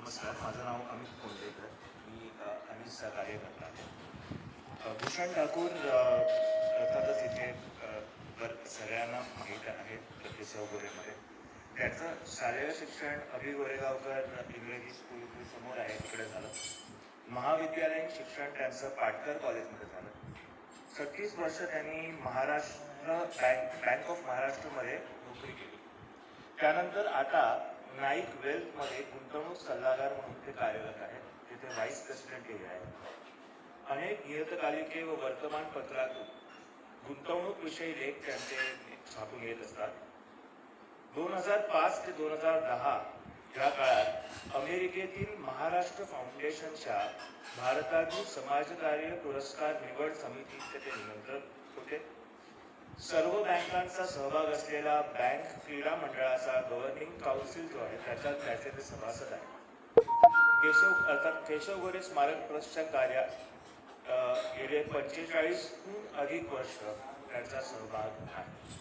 नमस्कार माझं नाव अमित कोंडेकर. मी अमितचा कार्यकर्ता आहे. भूषण ठाकूर अर्थातच इथे सगळ्यांना माहीत आहे प्रतिसाव गोरेमध्ये त्याचं शालेय शिक्षण अभि गोरेगावकर इंग्रजी स्कूल समोर आहे तिकडे झालं. महाविद्यालयीन शिक्षण त्यांचं पाटकर कॉलेजमध्ये झालं. छत्तीस वर्ष त्यांनी महाराष्ट्र बँक बँक ऑफ महाराष्ट्रमध्ये नोकरी केली. त्यानंतर आता नाईक वेल्थमध्ये गुंतवणूक सल्लागार म्हणून ते कार्यरत आहेत. तिथे व्हाईस प्रेसिडेंटही आहेत. अनेक नियतकालिके व वर्तमानपत्रातून गुंतवणूक विषयी लेख त्यांचे छापून येत असतात. दोन हजार पाच ते दोन हजार दहा या काळात अमेरिकेतील महाराष्ट्र फाउंडेशनच्या भारतातील समाजकार्य पुरस्कार निवड समितीचे ते निमंत्रक होते. सर्व बँकांचा सहभाग असलेला बँक क्रीडा मंडळाचा गव्हर्निंग काउन्सिल जो आहे त्याच्यात त्याचे ते सभासद आहेत. केशव अर्थात केशव गोरे स्मारक ट्रस्टच्या कार्यात गेले पंचेचाळीसहून अधिक वर्ष त्यांचा सहभाग आहे.